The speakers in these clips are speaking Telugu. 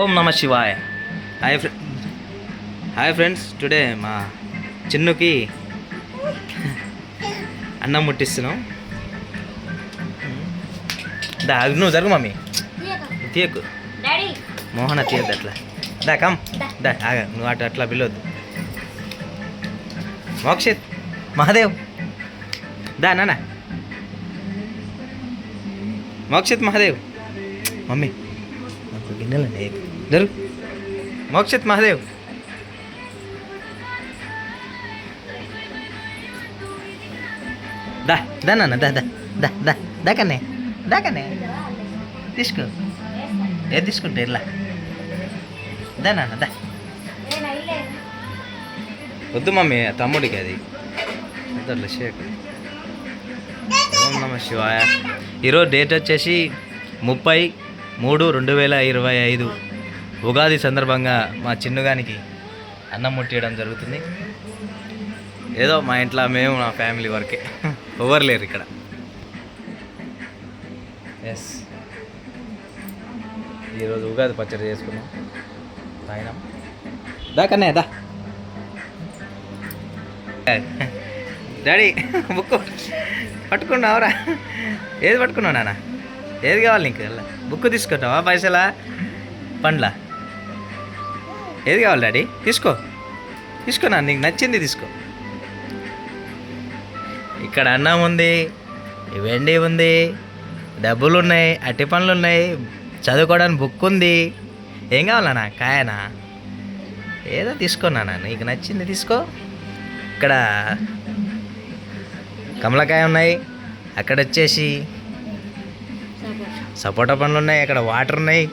ఓం నమ శివాయ. Hi friend hi friends today మా చిన్నుకి అన్నం ముట్టిస్తున్నాం. దా నువ్వు జరుగు మమ్మీ. తీయకు. మోహన తీయద్దు అట్లా. దా కమ్. దా. ఆగ నువ్వు అటు అట్లా పిలవద్దు మోక్షిత్ మహాదేవ్. దా నాన్న మోక్షిత్ మహాదేవ్. మమ్మీ నాకు గిన్నెలండి జరుగు. మోక్షిత్ మహాదేవ్. దా దా నాన్న దా దా దా దా దా కన్నే దా కన్నే. తీసుకో. ఏ తీసుకుంటే ఇలా దా నాన్న దా. వద్దు మమ్మీ తమ్ముడికి అది. వద్దు షేక్. ఓం నమ శివాయ. ఈరోజు డేట్ వచ్చేసి ముప్పై మూడు రెండు వేల ఇరవై ఐదు. ఉగాది సందర్భంగా మా చిన్నుగానికి అన్నం ముట్టియడం జరుగుతుంది. ఏదో మా ఇంట్లో మేము నా ఫ్యామిలీ వరకే. ఎవరు లేరు ఇక్కడ. ఎస్ ఈరోజు ఉగాది పచ్చడి చేసుకున్నాం. తాగినాం. దా కన్నయ్య దా. డాడీ బుక్ పట్టుకున్నావురా ఏది పట్టుకున్నావు నాన్న? ఏది కావాలి నీకు? బుక్ తీసుకుంటావా పైసలా? పండ్లా? ఏది కావాలి డాడీ? తీసుకో. తీసుకో నాన్న నీకు నచ్చింది తీసుకో. ఇక్కడ అన్నం ఉంది వెండి ఉంది డబ్బులు ఉన్నాయి అట్టి పనులు ఉన్నాయి చదువుకోవడానికి బుక్ ఉంది. ఏం కావాలన్నా కాయనా? ఏదో తీసుకున్నానా నీకు నచ్చింది తీసుకో. ఇక్కడ కమలకాయ ఉన్నాయి అక్కడ వచ్చేసి సపోటా పండ్లు ఉన్నాయి అక్కడ వాటర్ ఉన్నాయి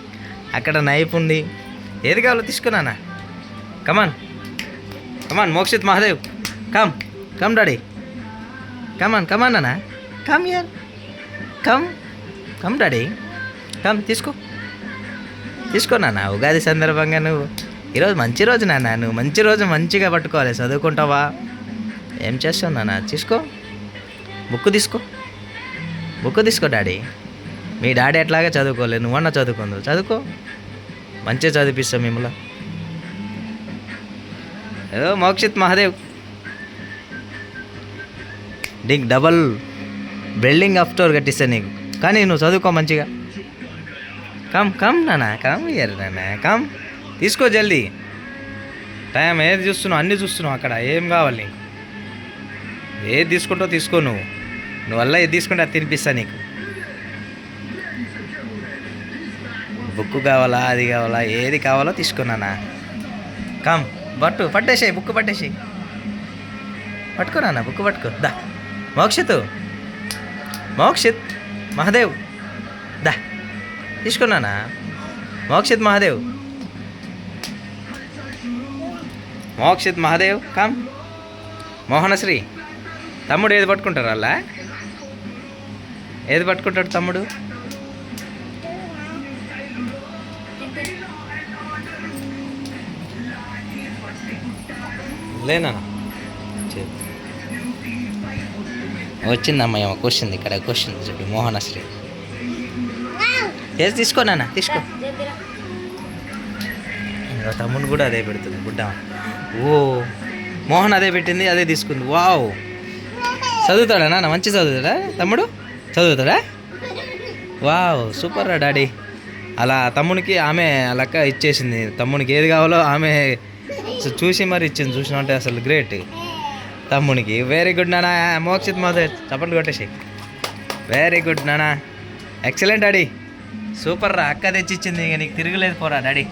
అక్కడ నైఫ్ ఉంది. ఏది కావాలో తీసుకున్నానా come on come on Mokshith Mahadev. Come come daddy come on come on నాన్న. కమ్ యార్ కమ్ కమ్ డాడీ కమ్ తీసుకో. తీసుకో నాన్న. ఉగాది సందర్భంగా నువ్వు ఈరోజు మంచి రోజు నాన్న. నువ్వు మంచి రోజు మంచిగా పట్టుకోవాలి. చదువుకుంటావా? ఏం చేస్తావు నాన్న? తీసుకో. బుక్ తీసుకో. బుక్ తీసుకో డాడీ మీ డాడీ ఎట్లాగే చదువుకోలే నువ్వన్నా చదువుకుందు చదువుకో. మంచిగా చదివిస్తాం మిమ్మల్ని. ఏదో మోక్షిత్ మహాదేవ్. నీకు డబల్ బిల్డింగ్ అప్ స్టోర్ కట్టిస్తా నీకు. కానీ నువ్వు చదువుకో మంచిగా. కమ్ కమ్ నానా కమ్ ఇయర్ కమ్ తీసుకో జల్దీ. టైం ఏది చూస్తున్నావు? అన్నీ చూస్తున్నావు అక్కడ. ఏం కావాలి నీకు? ఏది తీసుకుంటావు తీసుకో నువ్వు. నువ్వు వల్ల ఏది తీసుకుంటే అది తినిపిస్తా నీకు. బుక్ కావాలా అది కావాలా ఏది కావాలో తీసుకున్నానా? కమ్ పట్టు పట్టేసేయి బుక్ పట్టేసేయి. పట్టుకున్నానా? బుక్ పట్టుకో. దా. మోక్షిత్. మోక్షిత్ మహాదేవ్. దా. తీసుకున్నానా? మోక్షిత్ మహాదేవ్. మోక్షిత్ మహాదేవ్ కమ్ మోహనశ్రీ. తమ్ముడు ఏది పట్టుకుంటారు అలా? ఏది పట్టుకుంటాడు తమ్ముడు? లేనా వచ్చిందమ్మా ఏమో క్వశ్చన్ ఇక్కడ క్వశ్చన్ చెప్పి మోహనశ్రీ వేసి తీసుకో నాన్న తీసుకో. ఇంకా తమ్ముడు కూడా అదే పెడుతుంది గుడ్డ. ఓ మోహన్ అదే పెట్టింది అదే తీసుకుంది. వావ్. చదువుతాడా నాన్న మంచి చదువుతాడా? తమ్ముడు చదువుతాడా? వావ్ సూపర్ రా డాడీ. అలా తమ్మునికి ఆమె లెక్క ఇచ్చేసింది తమ్మునికి ఏది కావాలో ఆమె సో చూసి మరి ఇచ్చింది చూసినట్టే అసలు గ్రేట్ తమ్మునికి. వెరీ గుడ్ నానా. మోక్షిత్ మాధవ్ చప్పట్లు కొట్టేసి. వెరీ గుడ్ నానా. Excellent daddy. సూపర్ రా. అక్క తెచ్చి ఇచ్చింది ఇక నీకు తిరగలేదు పోరా డాడీ.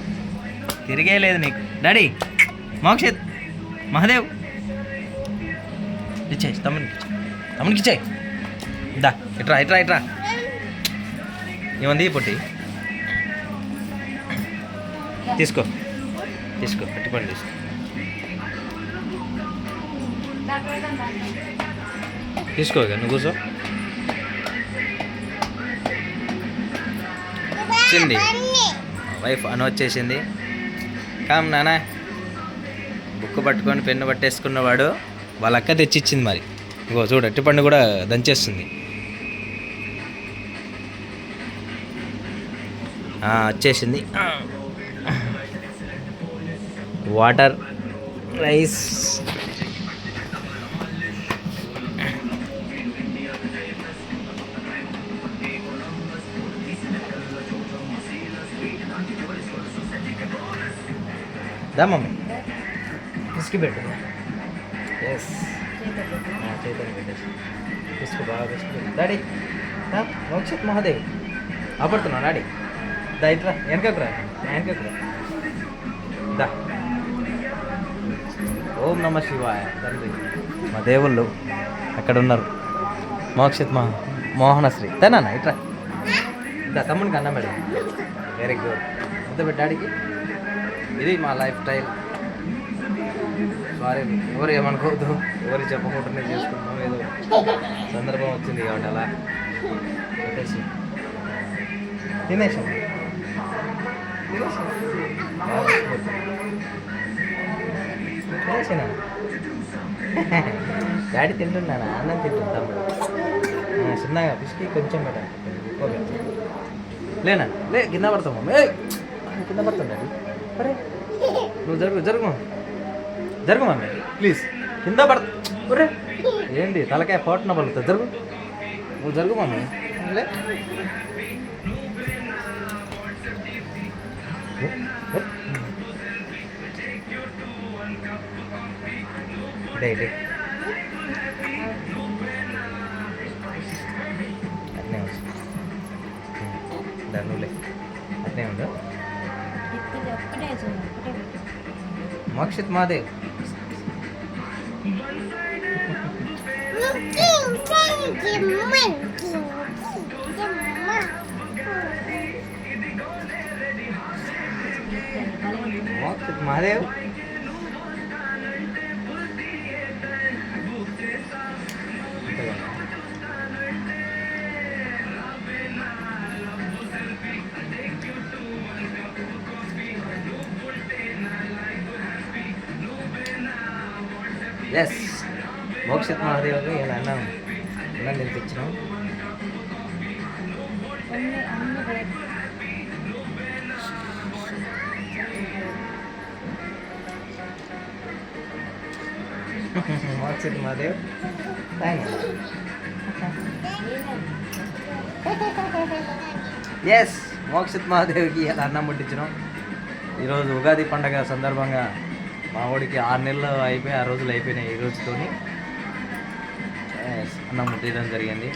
తిరిగేలేదు నీకు. డాడీ మోక్షిత్ మహాదేవ్. ఇచ్చేయి తమ్మునికి తమ్మునికి ఇచ్చేయి. దా ఇట్రా ఇట్రా ఇట్రా. ఏమంది పొట్టి? తీసుకో. తీసుకో అట్టిపండి తీసుకో. తీసుకో నువ్వు కూర్చో. వచ్చింది. వైఫ్ అని వచ్చేసింది. కామ్ నానా. బుక్ పట్టుకొని పెన్ను పట్టేసుకున్నవాడు వాళ్ళ అక్క తెచ్చిచ్చింది మరి. ఇగో చూడు అట్టిపండు కూడా దంచేస్తుంది. వచ్చేసింది. Water rice. దా మమ్మీ? పిసికి పెట్టు. ఎస్ చైతన్య పెట్టేసి. పిసుకు బాగా పిసుకు డాడీ రా మోక్షిత్ మహాదేవ్. ఆపడుతున్నావు డాడీ. దా ఇట్రా వెనకకు రా. వెనకకు రా. దా. ఓం నమ శివాయ. తండ్రి. మా దేవుళ్ళు అక్కడ ఉన్నారు. మోక్షిత్ మహా మోహనశ్రీ. తనా ఇట్రా దా తమ్మునికి అన్నం పెడదాం. వెరీ గుడ్ ఎంత పెట్టాడికి డాడీకి. ఇది మా లైఫ్ స్టైల్ సారీ ఎవరు ఏమనుకోవద్దు. ఎవరు చెప్పకుండానే చేసుకుంటాం ఏదో సందర్భం వచ్చింది కాబట్టి అలా పెట్టేసి. తినేసాం. తినేసాను డాడీ తింటున్నాను? అన్నం తింటుంది? చిన్నగా పిసికి కొంచెం పెట్టండి. లేనా? లే కింద పడతాం మమ్మీ కింద పడతాం డాడీ. అరే. నువ్వు జరుగు జరుగు. జరుగు మమ్మీ. ప్లీజ్ కింద పడ ఒరే. ఏంటి తలకాయ పోటున పలుకుతా జరుగు. నువ్వు జరుగు మమ్మీ. లే. డే డే అట్నే ఉంది. దానిలే అట్నే ఉందా మోక్షిత్ మాదేవ్ మోక్షిత్ మాదేవ్ ఎస్ మోక్షిత్ మహాదేవ్కి ఇలా అన్నం అన్నం తినిపించినాం మోక్షిత్ మహాదేవ్ ఎస్ మోక్షిత్ మహాదేవ్కి ఇలా అన్నం ముట్టించినాం. ఈరోజు ఉగాది పండగ సందర్భంగా మా వాడికి ఆరు నెలలు అయిపోయి ఆ రోజులు అయిపోయినాయి ఈ రోజుతో అన్నం ముట్టేయడం జరిగింది.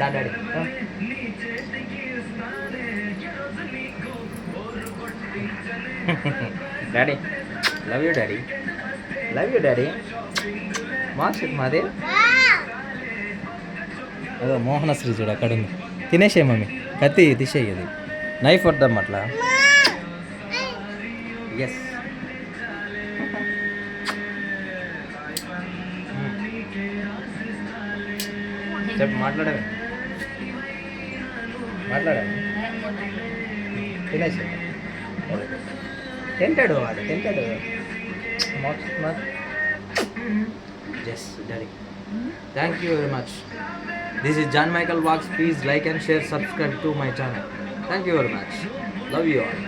Daddy daddy love you daddy. Love you daddy. Marks మాదే. అదో మోహనశ్రీ చూడు అక్కడ ఉంది. తినేసే మమ్మీ. కత్తి తీసేయి నైఫ్ వద్దాం అట్లా. ఎస్ చెప్పు మాట్లాడమే మాట్లాడాలి తినేసి. తింటాడు వాడు తింటాడు. Just daddy thank you very much this is John Michael vlogs please like and share subscribe to my channel thank you very much love you all